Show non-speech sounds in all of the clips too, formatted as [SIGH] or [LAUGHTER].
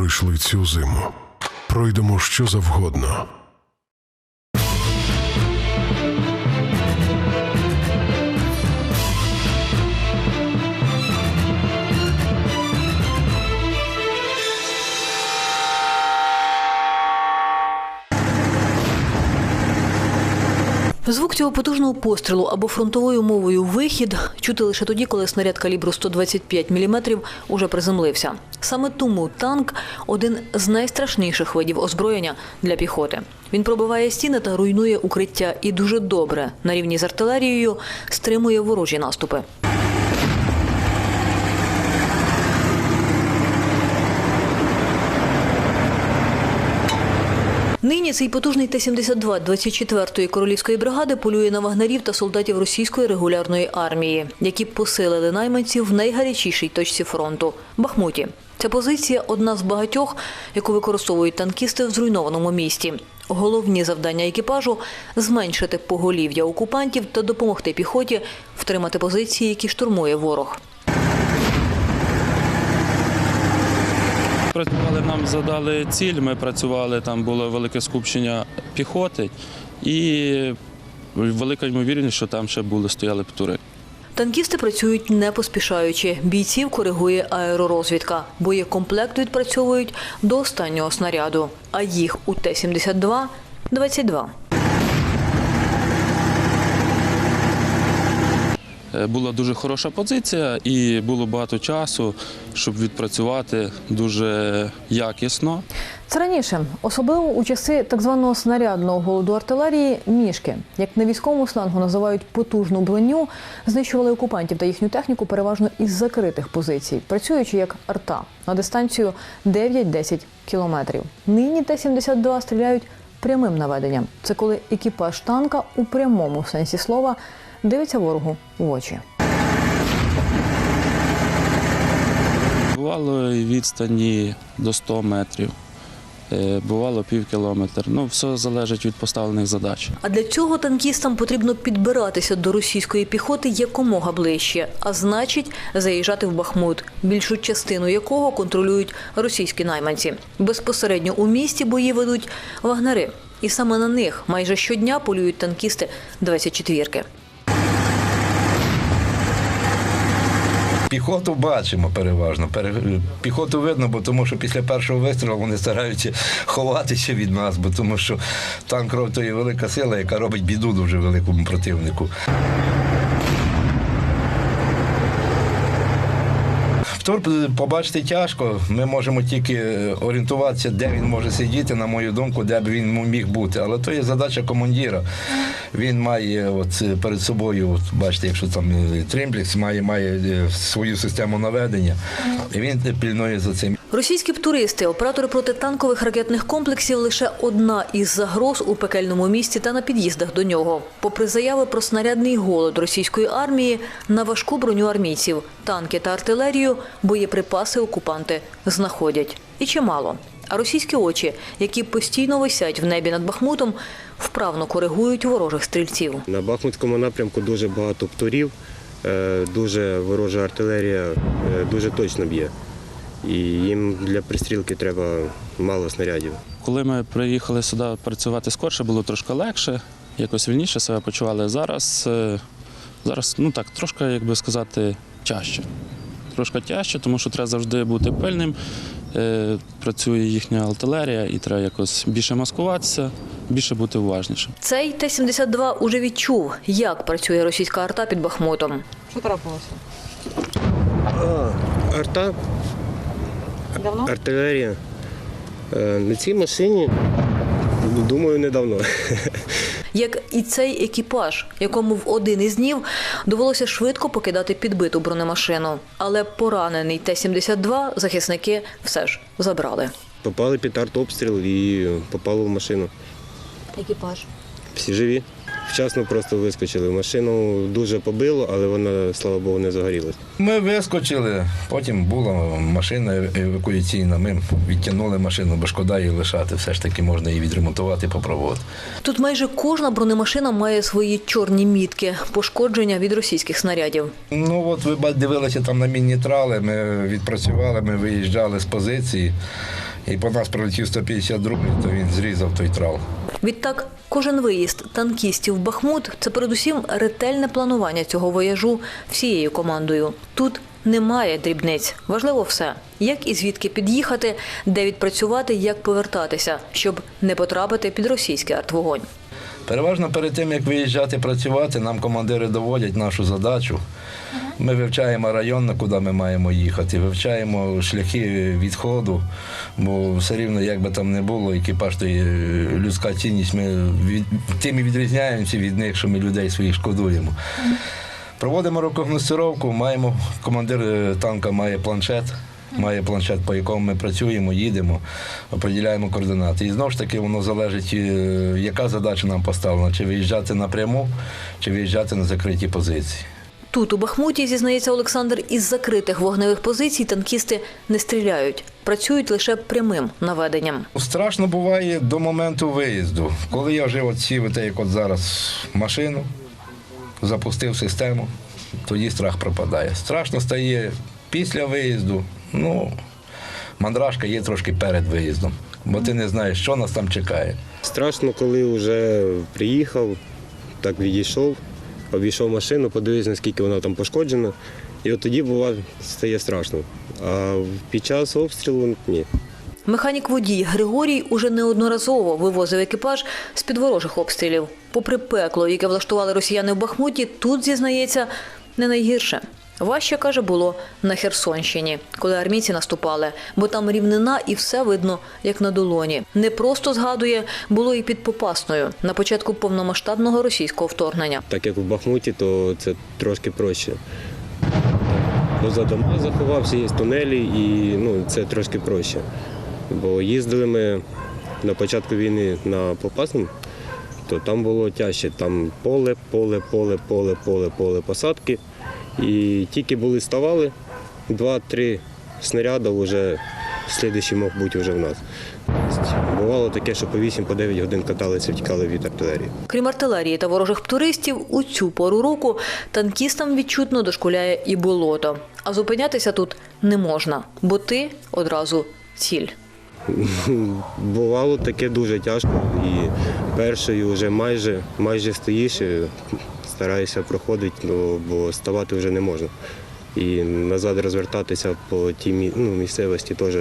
пройшли цю зиму. Пройдемо що завгодно. Звук цього потужного пострілу або фронтовою мовою вихід чути лише тоді, коли снаряд калібру 125 мм уже приземлився. Саме тому танк один з найстрашніших видів озброєння для піхоти. Він пробиває стіни та руйнує укриття і дуже добре на рівні з артилерією стримує ворожі наступи. Нині цей потужний Т-72 24-ї королівської бригади полює на вагнерів та солдатів російської регулярної армії, які посилили найманців в найгарячішій точці фронту Бахмуті. Ця позиція одна з багатьох, яку використовують танкісти в зруйнованому місті. Головні завдання екіпажу зменшити поголів'я окупантів та допомогти піхоті втримати позиції, які штурмує ворог. Працювали, нам задали ціль, ми працювали, там було велике скупчення піхоти і велика ймовірність, що там ще були, стояли птури. Танкісти працюють не поспішаючи. Бійців коригує аеророзвідка. Боєкомплект відпрацьовують до останнього снаряду, а їх у Т-72 – 22. Була дуже хороша позиція і було багато часу, щоб відпрацювати дуже якісно. Це раніше, особливо у часи так званого снарядного голоду артилерії, мішки, як на військовому слангу називають потужну броню, знищували окупантів та їхню техніку переважно із закритих позицій, працюючи як арта на дистанцію 9-10 кілометрів. Нині Т-72 стріляють прямим наведенням. Це коли екіпаж танка у прямому сенсі слова дивиться ворогу в очі. Бувало відстані до 100 метрів, е, бувало пів кілометра. Ну, все залежить від поставлених задач. А для цього танкістам потрібно підбиратися до російської піхоти якомога ближче, а значить заїжджати в Бахмут, більшу частину якого контролюють російські найманці. Безпосередньо у місті бої ведуть вагнери. І саме на них майже щодня полюють танкісти 24-ки. Піхоту бачимо переважно. Пере- Піхоту видно, бо тому що після першого вистрілу вони стараються ховатися від нас, бо тому що танк кров то є велика сила, яка робить біду дуже великому противнику. Втор побачити тяжко. Ми можемо тільки е, орієнтуватися, де він може сидіти, на мою думку, де б він міг бути. Але то є задача командира. Він має от е, перед собою, от, бачите, якщо там е, тримплекс, має, має е, свою систему наведення, і він пільнує за цим. Російські туристи, оператори протитанкових ракетних комплексів лише одна із загроз у пекельному місті та на під'їздах до нього. Попри заяви про снарядний голод російської армії на важку броню армійців, танки та артилерію, боєприпаси окупанти знаходять. І чимало. А російські очі, які постійно висять в небі над Бахмутом, вправно коригують ворожих стрільців. На Бахмутському напрямку дуже багато птурів, е, дуже ворожа артилерія е, дуже точно б'є. І їм для пристрілки треба мало снарядів. Коли ми приїхали сюди працювати скорше, було трошки легше, якось вільніше себе почували. Зараз, е, зараз ну так, трошки, як би сказати, тяжче. Трошки тяжче, тому що треба завжди бути пильним. Е, Працює їхня артилерія і треба якось більше маскуватися, більше бути уважнішим. Цей Т-72 уже відчув, як працює російська арта під Бахмутом. Що трапилося? Арта, Давно? артилерія. Е, На цій машині, думаю, недавно. Як і цей екіпаж, якому в один із днів довелося швидко покидати підбиту бронемашину. Але поранений Т-72 захисники все ж забрали. Попали під артобстріл і попали в машину. Екіпаж. Всі живі. Вчасно просто вискочили. Машину дуже побило, але вона, слава Богу, не загорілась. Ми вискочили, потім була машина евакуаційна. Ми відтягнули машину, бо шкода її лишати. Все ж таки можна її відремонтувати, попробувати. Тут майже кожна бронемашина має свої чорні мітки, пошкодження від російських снарядів. Ну от ви дивилися там на мінні трали, ми відпрацювали, ми виїжджали з позиції, і по нас прилетів 152, то він зрізав той трал. Відтак, кожен виїзд танкістів в Бахмут це передусім ретельне планування цього вояжу всією командою. Тут немає дрібниць. Важливо все: як і звідки під'їхати, де відпрацювати, як повертатися, щоб не потрапити під російський артвогонь. Переважно перед тим, як виїжджати працювати, нам командири доводять нашу задачу. Ми вивчаємо район, куди ми маємо їхати, вивчаємо шляхи відходу, бо все рівно, як би там не було, екіпаж то є людська цінність, ми від, тим і відрізняємося від них, що ми людей своїх шкодуємо. Проводимо рекогностировку, маємо, командир е, танка має планшет, має планшет, по якому ми працюємо, їдемо, определяємо координати. І знову ж таки воно залежить, е, яка задача нам поставлена, чи виїжджати напряму, чи виїжджати на закриті позиції. Тут у Бахмуті, зізнається Олександр, із закритих вогневих позицій танкісти не стріляють, працюють лише прямим наведенням. Страшно буває до моменту виїзду. Коли я вже от сів, як от зараз машину, запустив систему, тоді страх пропадає. Страшно стає після виїзду. Ну, мандражка є трошки перед виїздом, бо ти не знаєш, що нас там чекає. Страшно, коли вже приїхав, так відійшов, обійшов машину, подивився, наскільки вона там пошкоджена. І от тоді буває стає страшно. А під час обстрілу ні. Механік-водій Григорій уже неодноразово вивозив екіпаж з-під ворожих обстрілів. Попри пекло, яке влаштували росіяни в Бахмуті, тут зізнається не найгірше. Важче, каже, було на Херсонщині, коли армійці наступали, бо там рівнина і все видно, як на долоні. Не просто згадує, було і під Попасною на початку повномасштабного російського вторгнення. Так як в Бахмуті, то це трошки проще. Поза дома заховався, є тунелі, і ну, це трошки проще. Бо їздили ми на початку війни на Попасну, то там було тяжче. Там поле, поле, поле, поле, поле, поле посадки. І тільки були ставали, два-три снаряди вже слідуючий мог бути вже в нас. Бувало таке, що по 8-9 годин каталися, втікали від артилерії. Крім артилерії та ворожих туристів, у цю пору року танкістам відчутно дошкуляє і болото. А зупинятися тут не можна, бо ти одразу ціль. [LAUGHS] Бувало таке дуже тяжко. І першою вже майже, майже стоїш, і стараєшся проходити, бо ставати вже не можна. І назад розвертатися по тій ну, місцевості теж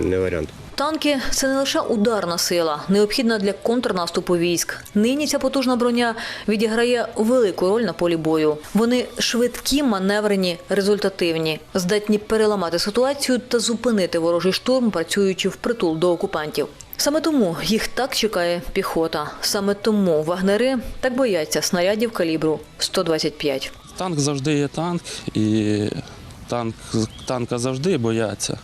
не варіант. Танки це не лише ударна сила, необхідна для контрнаступу військ. Нині ця потужна броня відіграє велику роль на полі бою. Вони швидкі, маневрені, результативні, здатні переламати ситуацію та зупинити ворожий штурм, працюючи впритул до окупантів. Саме тому їх так чекає піхота. Саме тому вагнери так бояться снарядів калібру 125. Танк завжди є танк, і танк, танка завжди бояться.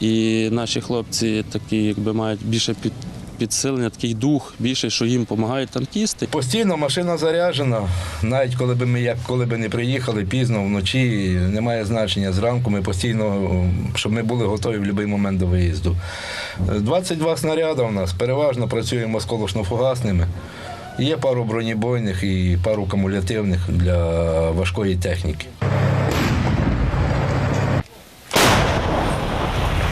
І наші хлопці такі, якби мають більше під, підсилення, такий дух більше, що їм допомагають танкісти. Постійно машина заряджена, навіть коли б ми як коли б не приїхали пізно вночі, немає значення. Зранку ми постійно, щоб ми були готові в будь-який момент до виїзду. 22 снаряди у нас, переважно працюємо осколочно-фугасними. Є пару бронебойних і пару кумулятивних для важкої техніки.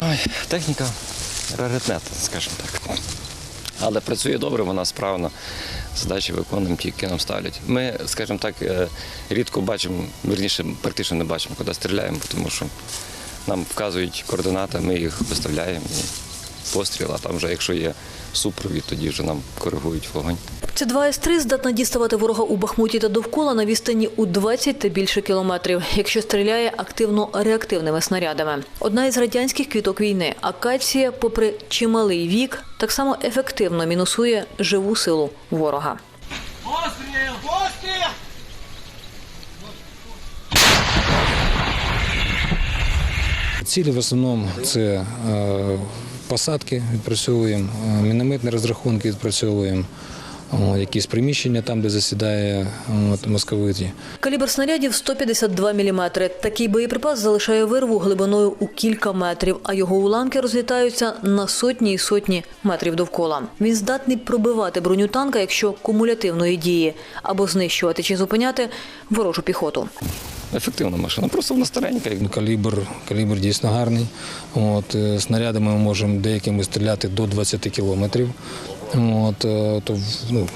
Ой, техніка раритетна, скажімо так. Але працює добре, вона справна. Задачі виконуємо, які нам ставлять. Ми, скажімо так, е, рідко бачимо, верніше, практично не бачимо, куди стріляємо, тому що нам вказують координати, ми їх виставляємо постріл, а там вже якщо є супровід, тоді вже нам коригують вогонь. Ця 2 С-3 здатна діставати ворога у Бахмуті та довкола на відстані у 20 та більше кілометрів, якщо стріляє активно-реактивними снарядами. Одна із радянських квіток війни акація, попри чималий вік, так само ефективно мінусує живу силу ворога. Цілі в основному це е, посадки відпрацьовуємо, е, мінометні розрахунки відпрацьовуємо, якісь приміщення там, де засідає московиті. Калібр снарядів 152 мм. Такий боєприпас залишає вирву глибиною у кілька метрів, а його уламки розлітаються на сотні і сотні метрів довкола. Він здатний пробивати броню танка, якщо кумулятивної дії, або знищувати чи зупиняти ворожу піхоту. Ефективна машина, просто вона старенька. Калібр, калібр дійсно гарний. От, е, снарядами ми можемо деякими стріляти до 20 кілометрів. От, е, то ну,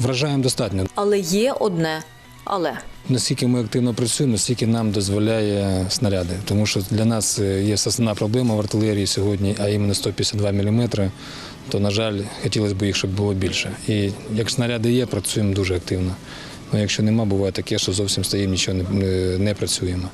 вражаємо достатньо. Але є одне але. Наскільки ми активно працюємо, настільки нам дозволяє снаряди. Тому що для нас е, є основна проблема в артилерії сьогодні, а іменно 152 мм, то, на жаль, хотілося б їх, щоб було більше. І як снаряди є, працюємо дуже активно. Ну, якщо нема, буває таке, що зовсім стаємо, нічого не, не, працюємо.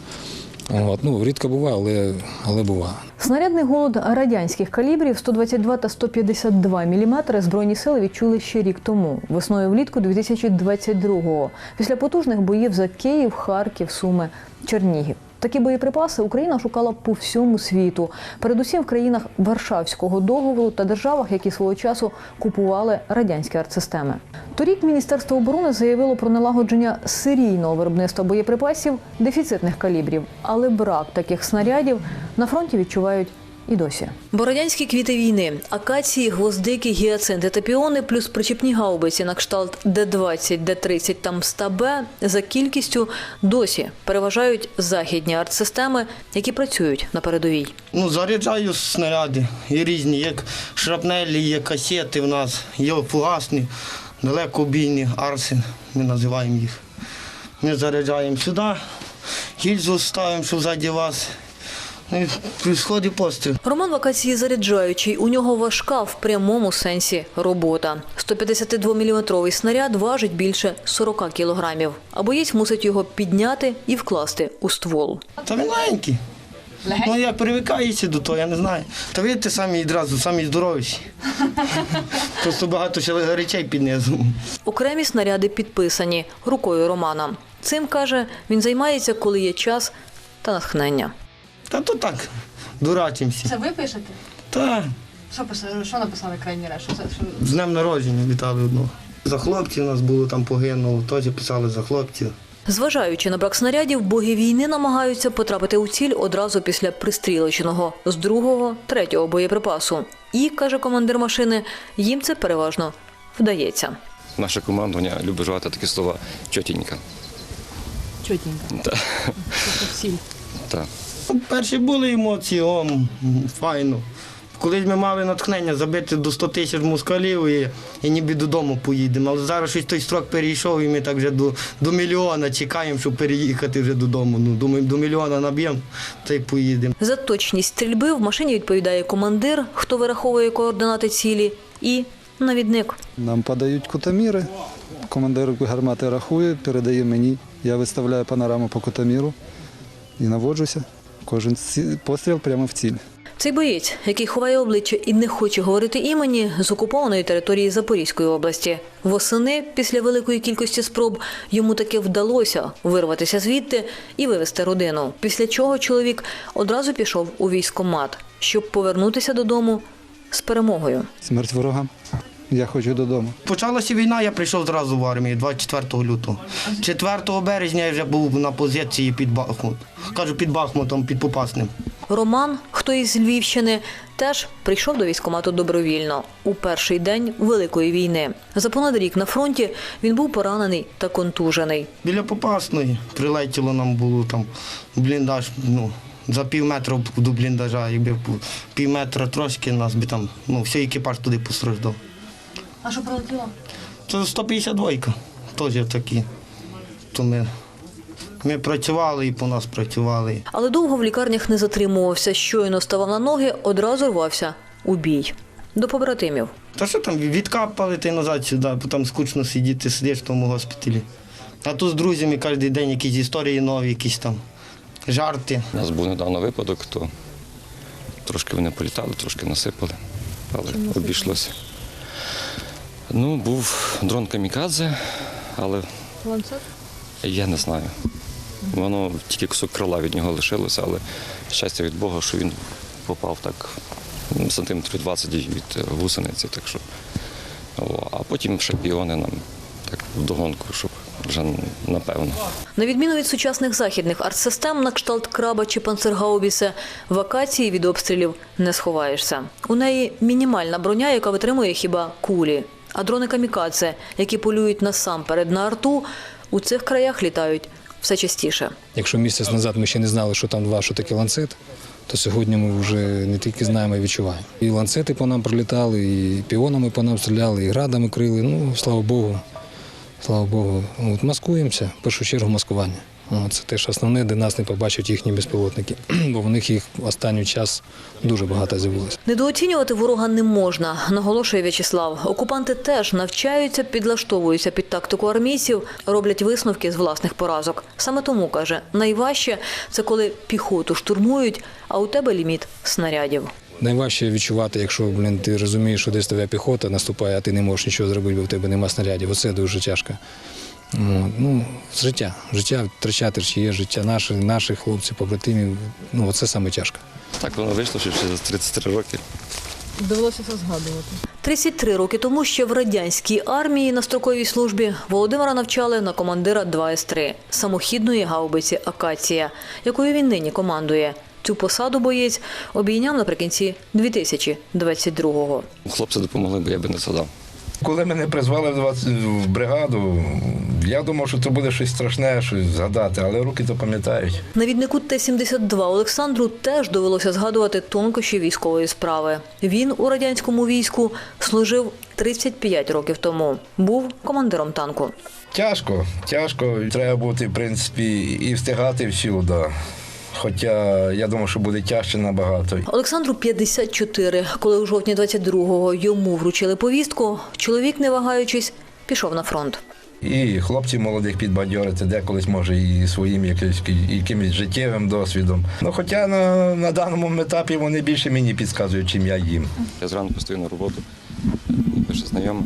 От, ну, рідко буває, але, але буває. Снарядний голод радянських калібрів 122 та 152 мм збройні сили відчули ще рік тому, весною влітку 2022-го, після потужних боїв за Київ, Харків, Суми, Чернігів. Такі боєприпаси Україна шукала по всьому світу, передусім в країнах Варшавського договору та державах, які свого часу купували радянські артсистеми. Торік Міністерство оборони заявило про налагодження серійного виробництва боєприпасів дефіцитних калібрів, але брак таких снарядів на фронті відчувають і досі. Бо радянські квіти війни, акації, гвоздики, гіацинти та піони, плюс причепні гаубиці на кшталт Д-20, Д-30 та Мста-Б за кількістю досі переважають західні артсистеми, які працюють на передовій. Ну, заряджаю снаряди і різні, як шрапнелі, є касети в нас, є фугасні, далекобійні арси, ми називаємо їх. Ми заряджаємо сюди, гільзу ставимо, що ззаді вас. Ну, і при сході постріл. Роман вакації заряджаючий. У нього важка в прямому сенсі робота. 152-мм снаряд важить більше 40 кілограмів. А боєць мусить його підняти і вкласти у ствол. Та він легенький. Ну як привикаєшся до того, я не знаю. Та видите, самі відразу, самі здоровіші. [LAUGHS] Просто багато ще речей під низом. Окремі снаряди підписані рукою Романа. Цим каже, він займається, коли є час та натхнення. Та то так, дурачимося. Це ви пишете? Та Що писали? Що написали крайній раз? Що це що з днем народження вітали одного. За хлопців нас було там погинуло, теж писали за хлопців. Зважаючи на брак снарядів, боги війни намагаються потрапити у ціль одразу після пристрілоченого з другого, третього боєприпасу. І, каже командир машини, їм це переважно вдається. Наше командування любить вживати такі слова чотінька. чотенько? Так. Перші були емоції, о, файно. Колись ми мали натхнення забити до 100 тисяч москалів і, і ніби додому поїдемо. Але зараз щось той строк перейшов, і ми так вже до, до мільйона чекаємо, щоб переїхати вже додому. Ну, думаю, до мільйона наб'ємо та й поїдемо. За точність стрільби в машині відповідає командир, хто вираховує координати цілі, і навідник. Нам подають кутаміри. Командир гармати рахує, передає мені. Я виставляю панораму по кутаміру і наводжуся. Кожен постріл прямо в ціль. Цей боєць, який ховає обличчя і не хоче говорити імені, з окупованої території Запорізької області. Восени, після великої кількості спроб, йому таки вдалося вирватися звідти і вивезти родину. Після чого чоловік одразу пішов у військкомат, щоб повернутися додому з перемогою. Смерть ворогам. Я хочу додому. Почалася війна, я прийшов зразу в армію 24 лютого. 4 березня я вже був на позиції під Бахмут. Кажу, під Бахмутом, під Попасним. Роман, хто із Львівщини, теж прийшов до військкомату добровільно у перший день Великої війни. За понад рік на фронті він був поранений та контужений. Біля Попасної прилетіло нам було там бліндаж, ну, за пів метра до бліндажа, якби пів метра трошки нас би там, ну, всій екіпаж туди постраждав. А що прилетіло? Це 152 теж такі. То ми, ми працювали і по нас працювали. Але довго в лікарнях не затримувався. Щойно ставав на ноги, одразу рвався у бій. До побратимів. Та що там, відкапали та й назад сюди, бо там скучно сидіти, сидиш в тому госпіталі. А тут з друзями кожен день якісь історії нові, якісь там жарти. У нас був недавно випадок, то трошки вони політали, трошки насипали, але обійшлося. Ну, був дрон камікадзе, але Ланцет? я не знаю. Воно тільки кусок крила від нього лишилося, але щастя від Бога, що він попав так сантиметрів 20 від гусениці, так що О, а потім ще піони нам так вдогонку, щоб вже напевно. На відміну від сучасних західних артсистем на кшталт краба чи панцергаубісе, вакації від обстрілів не сховаєшся. У неї мінімальна броня, яка витримує хіба кулі. А дрони камікадзе, які полюють насамперед на арту, у цих краях літають все частіше. Якщо місяць назад ми ще не знали, що там два, що таке ланцет, то сьогодні ми вже не тільки знаємо, й відчуваємо. І ланцети по нам прилітали, і піонами по нам стріляли, і градами крили. Ну, слава Богу. Слава Богу. От маскуємося, в першу чергу маскування. От, Це теж основне, де нас не побачать їхні безпілотники, [CLEARS THROAT] бо в них їх останній час дуже багато з'явилося. Недооцінювати ворога не можна, наголошує В'ячеслав. Окупанти теж навчаються, підлаштовуються під тактику армійців, роблять висновки з власних поразок. Саме тому каже, найважче це коли піхоту штурмують, а у тебе ліміт снарядів. Найважче відчувати, якщо блін, ти розумієш, що десь твоя піхота наступає, а ти не можеш нічого зробити, бо в тебе нема снарядів. Оце дуже тяжко. От, Ну, життя. Життя втрачати чи є життя наших, наших хлопців, побратимів. Ну, це саме тяжко. Так воно вийшло, що через 33 роки. Довелося все згадувати. 33 роки тому ще в радянській армії на строковій службі Володимира навчали на командира 2С3 – самохідної гаубиці «Акація», якою він нині командує. Цю посаду боєць обійняв наприкінці 2022-го. Хлопці допомогли, бо я би не задав. Коли мене призвали в 20 в бригаду, я думав, що це буде щось страшне, щось згадати, але руки то пам'ятають. Навіднику Т-72 Олександру теж довелося згадувати тонкощі військової справи. Він у радянському війську служив 35 років тому. Був командиром танку. Тяжко, тяжко. Треба бути, в принципі, і встигати всюди. Хоча я думав, що буде тяжче набагато. Олександру 54. Коли у жовтні 22-го йому вручили повістку, чоловік, не вагаючись, пішов на фронт. І хлопців молодих підбадьорити, деколись може і своїм якимось, якимось життєвим досвідом. Ну, хоча на, на даному етапі вони більше мені підказують, чим я їм. Я зранку стою на роботу, мені пише знайома,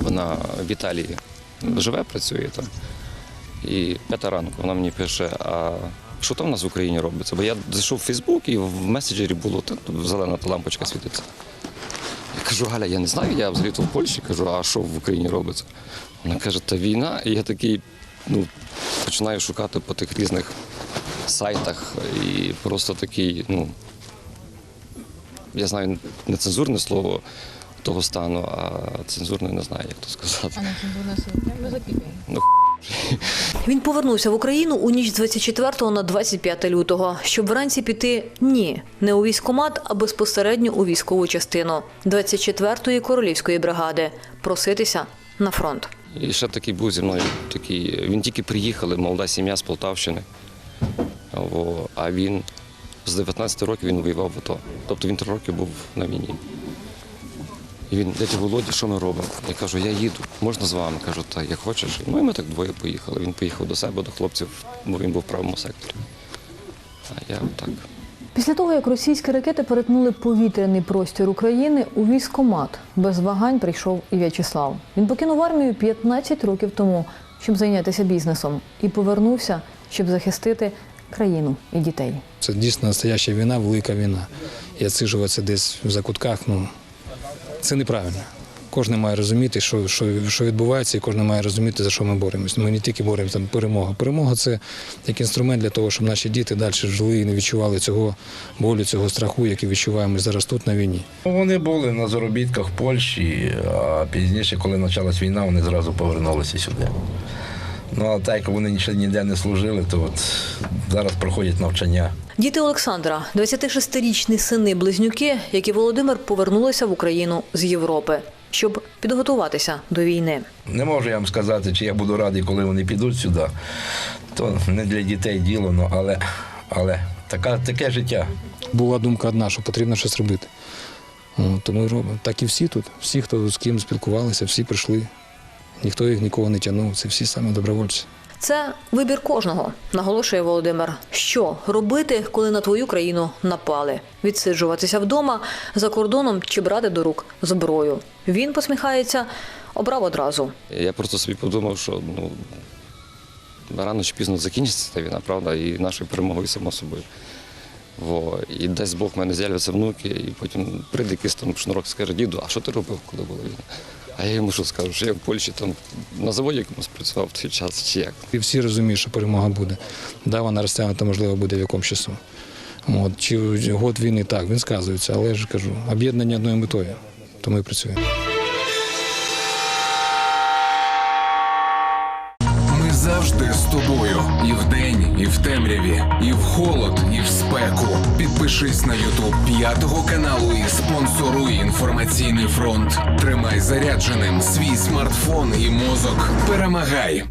вона в Італії живе, працює там. І п'ята ранку вона мені пише, а що там у нас в Україні робиться? Бо я зайшов в Фейсбук і в меседжері було та, зелена та лампочка світиться. Я кажу, Галя, я не знаю, я взагалі то в Польщі кажу, а що в Україні робиться? Вона каже, та війна, і я такий, ну, починаю шукати по тих різних сайтах і просто такий, ну, я знаю нецензурне слово того стану, а цензурне не знаю, як то сказати. А цензурне слово ми запікаємо. Він повернувся в Україну у ніч з 24 на 25 лютого, щоб вранці піти ні, не у військкомат, а безпосередньо у військову частину 24-ї королівської бригади проситися на фронт. І ще такий був зі мною. Такий, він тільки приїхали, молода сім'я з Полтавщини. А він з 19 років він воював в АТО. Тобто він три роки був на війні. І він, дядя Володя, що ми робимо? Я кажу, я їду, можна з вами? Кажу, так, як хочеш. Ну і ми так двоє поїхали. Він поїхав до себе, до хлопців, бо він був в правому секторі. А я так. Після того, як російські ракети перетнули повітряний простір України, у військкомат без вагань прийшов і В'ячеслав. Він покинув армію 15 років тому, щоб зайнятися бізнесом, і повернувся, щоб захистити країну і дітей. Це дійсно настояща війна, велика війна. І відсиджуватися десь в закутках, ну це неправильно. Кожен має розуміти, що, що, що відбувається, і кожен має розуміти, за що ми боремося. Ми не тільки боремося за перемогу. Перемога це як інструмент для того, щоб наші діти далі жили і не відчували цього болю, цього страху, який відчуваємо зараз тут на війні. Вони були на заробітках в Польщі, а пізніше, коли почалась війна, вони зразу повернулися сюди. Ну, а так як вони ніде не служили, то от зараз проходять навчання. Діти Олександра, 26-річні сини близнюки, як і Володимир, повернулися в Україну з Європи, щоб підготуватися до війни. Не можу я вам сказати, чи я буду радий, коли вони підуть сюди. То не для дітей діло, ну, але, але така, таке життя. Була думка одна, що потрібно щось робити. То ми робимо. Так і всі тут. Всі, хто з ким спілкувалися, всі прийшли. Ніхто їх нікого не тягнув. Це всі саме добровольці. Це вибір кожного, наголошує Володимир. Що робити, коли на твою країну напали? Відсиджуватися вдома за кордоном чи брати до рук зброю? Він посміхається, обрав одразу. Я просто собі подумав, що ну, рано чи пізно закінчиться ця війна, правда, і нашою перемогою само собою. Во. І дасть Бог в мене з'являться внуки, і потім прийде якийсь там шнурок і скаже, діду, а що ти робив, коли була війна? А я йому що скажу, що я в Польщі там на заводі якомусь працював в той час чи як. І всі розуміють, що перемога буде. Да, вона розтягнута, можливо, буде в якомусь часу. От, чи год війни так, він сказується, але я ж кажу, об'єднання одною метою, то ми працюємо. Підпишись на Ютуб п'ятого каналу і спонсоруй інформаційний фронт. Тримай зарядженим свій смартфон і мозок. Перемагай!